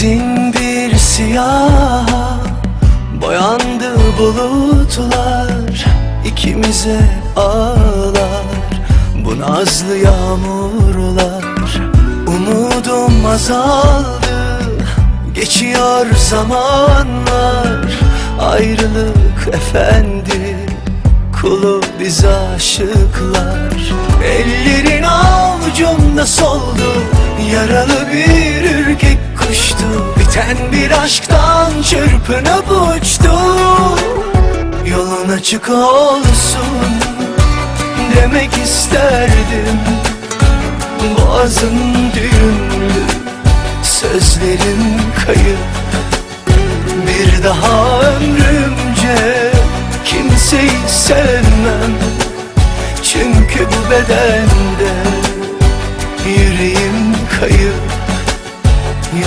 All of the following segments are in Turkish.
Hazin bir siyah Boyandı bulutlar ikimize ağlar. Bu nazlı yağmurlar Umudum azaldı. Geçiyor zamanlar Ayrılık efendi. Kulu biz aşıklar. Ellerin avucumda soldu Yaralı bir ürkek kuştu Biten bir aşktan çırpınıp uçtu Yolun açık olsun Demek isterdim. Boğazın düğümlü Sözlerin kayıp. Bir daha ömrümce Kimseyi sevmem. Çünkü bu bedende Yüreğim kayıp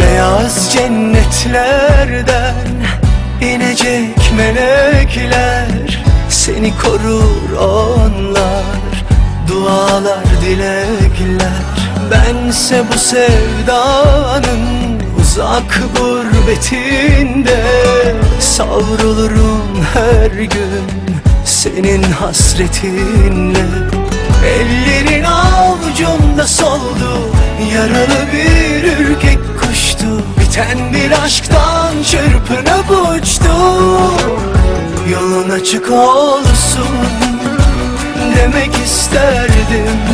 Beyaz cennetlerden inecek melekler Seni korur onlar Dualar dilekler Bense bu sevdanın uzak gurbetinde Savrulurum her gün senin hasretinle Ellerin avucumda soldu Yaralı bir ürkek kuştu. Biten bir aşktan çırpınıp uçtu. Yolun açık olsun Demek isterdim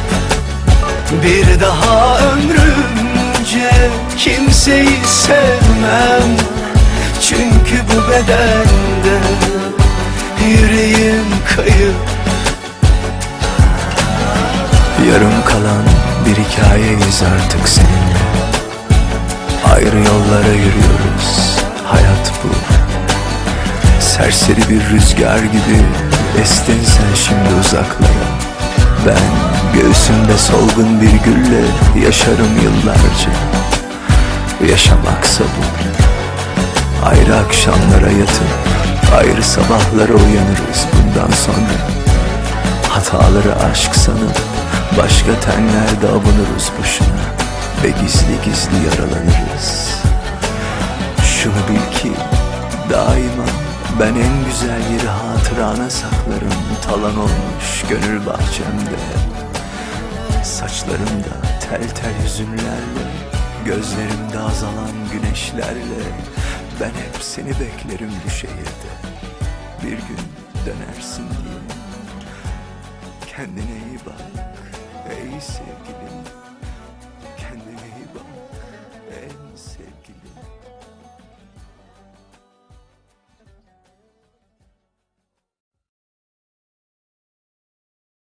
Bir daha ömrümce Kimseyi sevmem. Çünkü bu bedende Yüreğim kayıp. Yarım kalan bir hikayeyiz artık seninle. Ayrı yollara yürüyoruz Hayat bu. Serseri bir rüzgar gibi Estin sen şimdi uzaklara. Ben göğsümde solgun bir gülle Yaşarım yıllarca. Yaşamaksa bu. Ayrı akşamlara yatıp Ayrı sabahlara uyanırız bundan sonra. Hataları aşk sanıp Başka tenlerde avunuruz boşuna Ve gizli gizli yaralanırız. Şunu bil ki daima ben en güzel yeri hatırana saklarım. Talan olmuş gönül bahçemde Saçlarımda tel tel hüzünlerle Gözlerimde azalan güneşlerle Ben hep seni beklerim bu şehirde. Bir gün dönersin diye. Kendine iyi bak ey sevgilim. Kendine iyi bak en sevgilim.